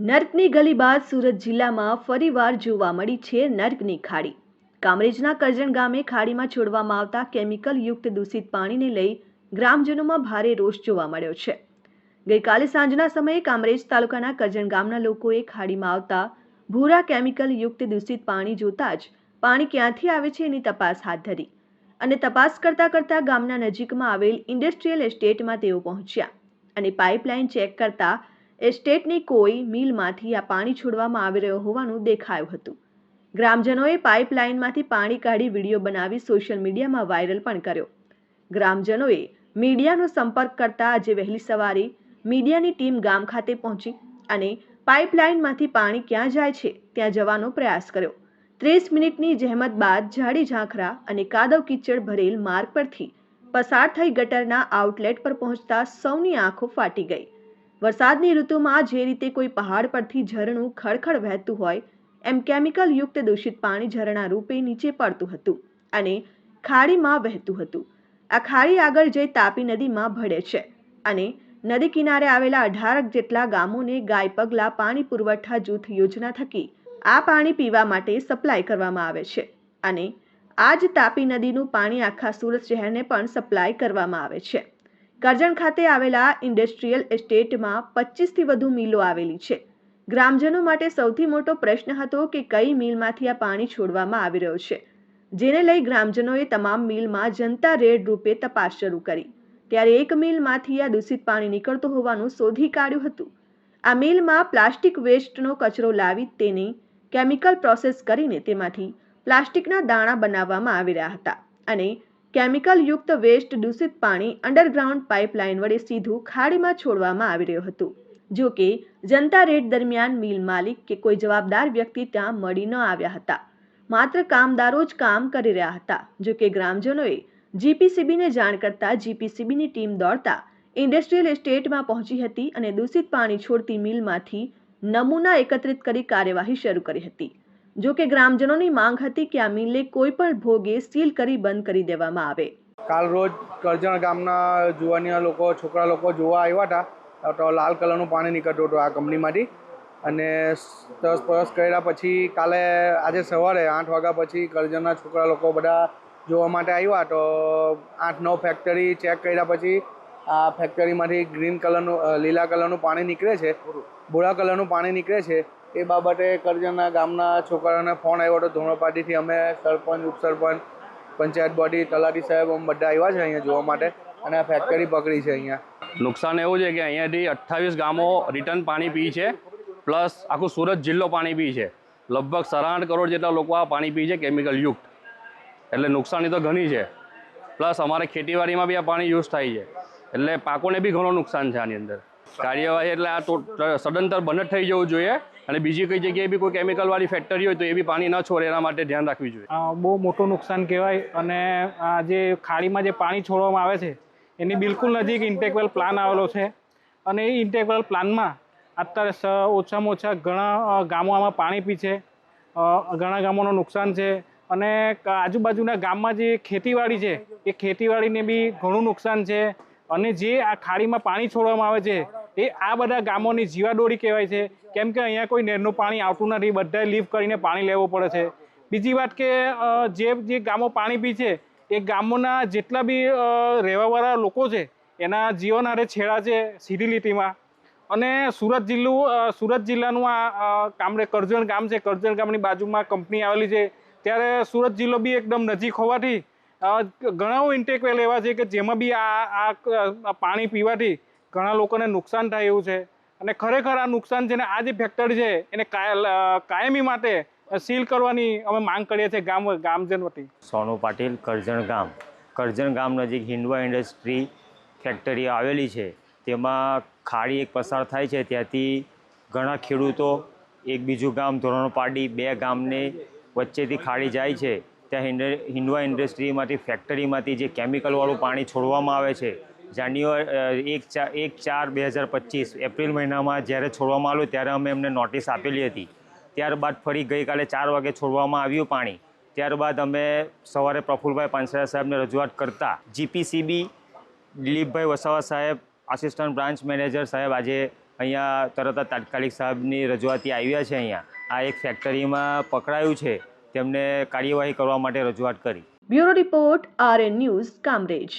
નર્કની ગલી બાદ સુરત જિલ્લામાં ફરીવાર જોવા મળી છે નર્કની ખાડી. કામરેજના કરજણ ગામે ખાડીમાં છોડવામાં આવતા કેમિકલ યુક્ત દૂષિત પાણીને લઈ ગ્રામજનોમાં ભારે રોષ જોવા મળ્યો છે. ગઈકાલે સાંજના સમયે કામરેજ તાલુકાના કરજણ ગામના લોકોએ ખાડીમાં આવતા ભૂરા કેમિકલ યુક્ત દૂષિત પાણી જોતા જ પાણી ક્યાંથી આવે છે એની તપાસ હાથ ધરી અને તપાસ કરતા કરતા ગામના નજીકમાં આવેલ ઇન્ડસ્ટ્રીયલ એસ્ટેટમાં તેઓ પહોંચ્યા અને પાઇપલાઇન ચેક કરતા એસ્ટેટની કોઈ મિલમાંથી આ પાણી છોડવામાં આવી રહ્યો હોવાનું દેખાયું હતું. ગ્રામજનોએ પાઇપલાઇનમાંથી પાણી કાઢી વીડિયો બનાવી સોશિયલ મીડિયામાં વાયરલ પણ કર્યો. ગ્રામજનોએ મીડિયાનો સંપર્ક કરતા આજે વહેલી સવારે મીડિયાની ટીમ ગામ ખાતે પહોંચી અને પાઇપલાઇનમાંથી પાણી ક્યાં જાય છે, ત્યાં જવાનો પ્રયાસ કર્યો. ત્રીસ મિનિટની જહેમત બાદ ઝાડી ઝાંખરા અને કાદવ કીચડ ભરેલ માર્ગ પરથી પસાર થઈ ગટરના આઉટલેટ પર પહોંચતા સૌની આંખો ફાટી ગઈ. વરસાદની ઋતુમાં જે રીતે કોઈ પહાડ પરથી ઝરણું ખળખળ વહેતું હોય, એમ કેમિકલ યુક્ત દૂષિત પાણી ઝરણા રૂપે નીચે પડતું હતું અને ખાડીમાં વહેતું હતું. આ ખાડી આગળ જઈ તાપી નદીમાં ભળે છે અને નદી કિનારે આવેલા અઢારક જેટલા ગામોને ગાય પગલા, પાણી પુરવઠા, જૂથ યોજના થકી આ પાણી પીવા માટે સપ્લાય કરવામાં આવે છે અને આ જ તાપી નદીનું પાણી આખા સુરત શહેરને પણ સપ્લાય કરવામાં આવે છે. કરજણ ખાતે આવેલા ઇન્ડસ્ટ્રીયલ એસ્ટેટમાં પચીસથી વધુ મિલો આવેલી છે. ગ્રામજનો માટે સૌથી મોટો પ્રશ્ન હતો કે કઈ મિલમાંથી આ પાણી છોડવામાં આવી રહ્યો છે. જેને લઈ ગ્રામજનોએ તમામ મિલમાં જનતા રેડ રૂપે તપાસ શરૂ કરી. ત્યારે એક મિલમાંથી આ દૂષિત પાણી નીકળતું હોવાનું શોધી કાઢ્યું હતું. આ મિલમાં પ્લાસ્ટિક વેસ્ટનો કચરો લાવી તેની કેમિકલ પ્રોસેસ કરીને તેમાંથી પ્લાસ્ટિકના દાણા બનાવવામાં આવી રહ્યા હતા અને કેમિકલ યુક્ત વેસ્ટ દૂષિત પાણી અંડરગ્રાઉન્ડ પાઇપલાઇન વડે સીધું ખાડીમાં છોડવામાં આવી રહ્યું હતું. જો કે, જનતા રેડ દરમિયાન મિલ માલિક કે કોઈ જવાબદાર વ્યક્તિ ત્યાં મળી ન આવ્યા હતા. માત્ર કામદારો જ કામ કરી રહ્યા હતા. જો કે ગ્રામજનોએ જીપીસીબીને જાણ કરતા જીપીસીબીની ટીમ દોડતા ઇન્ડસ્ટ્રીયલ એસ્ટેટમાં પહોંચી હતી અને દૂષિત પાણી છોડતી મિલમાંથી નમૂના એકત્રિત કરી કાર્યવાહી શરૂ કરી હતી. જો કે ગ્રામજનોની માંગ હતી કે આ મિલને કોઈ પણ ભોગે સીલ કરી બંધ કરી દેવામાં આવે. કાલ રોજ કરજણ ગામના જુવાનિયા લોકો, છોકરા લોકો જોવા આવ્યા હતા. તો લાલ કલરનું પાણી નીકળતું હતું આ કંપનીમાંથી. અને તરસ પરસ કર્યા પછી કાલે આજે સવારે આઠ વાગ્યા પછી કરજણના છોકરા લોકો બધા જોવા માટે આવ્યા. તો આઠ નવ ફેક્ટરી ચેક કર્યા પછી આ ફેક્ટરીમાંથી ગ્રીન કલરનું લીલા કલરનું પાણી નીકળે છે. ભૂરા કલરનું પાણી નીકળે છે. એ બાબતે કરજણના ગામના છોકરાઓને ફોન આવ્યો હતો ધોરણપાટીથી અમે સરપંચ, ઉપસરપંચ, પંચાયત બોડી, તલાટી સાહેબ, અમે બધા આવ્યા છે અહીંયા જોવા માટે અને આ ફેક્ટરી પકડી છે અહીંયા. નુકસાન એવું છે કે અહીંયાથી અઠ્ઠાવીસ ગામો રિટર્ન પાણી પી છે પ્લસ આખું સુરત જિલ્લો પાણી પી છે. લગભગ સરાહઠ કરોડ જેટલા લોકો આ પાણી પી છે કેમિકલ યુક્ત. એટલે નુકસાની તો ઘણી છે. પ્લસ અમારે ખેતીવાડીમાં બી આ પાણી યુઝ થાય છે. એટલે પાકોને બી ઘણું નુકસાન છે આની અંદર. કાર્યવાહી એટલે આ સદંતર બંધ થઈ જવું જોઈએ. અને બીજી કઈ જગ્યાએ બી કોઈ કેમિકલવાળી ફેક્ટરી હોય તો એ બી પાણી ન છોડે, એના માટે ધ્યાન રાખવી જોઈએ. બહુ મોટું નુકસાન કહેવાય અને આ જે ખાડીમાં જે પાણી છોડવામાં આવે છે, એની બિલકુલ નજીક ઇન્ટેકવેલ પ્લાન આવેલો છે. અને એ ઇન્ટેકવેલ પ્લાનમાં અત્યારે ઓછામાં ઓછા ઘણા ગામોમાં પાણી પી છે. ઘણા ગામોનું નુકસાન છે. અને આજુબાજુના ગામમાં જે ખેતીવાડી છે, એ ખેતીવાડીને બી ઘણું નુકસાન છે. અને જે આ ખાડીમાં પાણી છોડવામાં આવે છે એ આ બધા ગામોની જીવાદોરી કહેવાય છે. કેમ કે અહીંયા કોઈ નહેરનું પાણી આવતું નથી બધાએ લીફ કરીને પાણી લેવું પડે છે. બીજી વાત કે જે જે ગામો પાણી પી છે એ ગામોના જેટલા બી રહેવાવાળા લોકો છે એના જીવન હારે છેડા છે સીધી લીટીમાં. અને સુરત જિલ્લું સુરત જિલ્લાનું આ અ, કામરે કરજણ ગામ છે કરજણ ગામની બાજુમાં કંપની આવેલી છે. ત્યારે સુરત જિલ્લો બી એકદમ નજીક હોવાથી ઘણા ઇન્ટેકવેલ એવા છે કે જેમાં બી આ આ પાણી પીવાથી ઘણા લોકોને નુકસાન થાય એવું છે. અને ખરેખર આ નુકસાન છે ને આ જે ફેક્ટરી છે, એને કાય- કાયમી માટે સીલ કરવાની અમે માંગ કરીએ છીએ ગામ, ગામજન વતી. સોનુ પાટીલ, કરજણ ગામ. કરજણ ગામ નજીક હિન્ડવા ઇન્ડસ્ટ્રી ફેક્ટરી આવેલી છે. તેમાં ખાડી એક પસાર થાય છે. ત્યાંથી ઘણા ખેડૂતો એક બીજું ગામ ધોરણપાડી બે ગામને વચ્ચેથી ખાડી જાય છે. ત્યાં હિન્ડ હિન્ડવા ઇન્ડસ્ટ્રીમાંથી ફેક્ટરીમાંથી જે કેમિકલવાળું પાણી છોડવામાં આવે છે જાન્યુઆરી એક ચાર એક ચાર બે હજાર પચીસ એપ્રિલ મહિનામાં જ્યારે છોડવામાં આવ્યું ત્યારે અમે એમને નોટિસ આપેલી હતી. ત્યારબાદ ફરી ગઈકાલે ચાર વાગે છોડવામાં આવ્યું પાણી. ત્યારબાદ અમે સવારે પ્રફુલભાઈ પાનસરા સાહેબને રજૂઆત કરતા જીપીસીબી દિલીપભાઈ વસાવા સાહેબ આસિસ્ટન્ટ બ્રાન્ચ મેનેજર સાહેબ આજે અહીંયા તરત જ તાત્કાલિક સાહેબની રજૂઆતી આવ્યા છે અહીંયા. આ એક ફેક્ટરીમાં પકડાયું છે. તેમને કાર્યવાહી કરવા માટે રજૂઆત કરી. Bureau report RN news, Kamrej.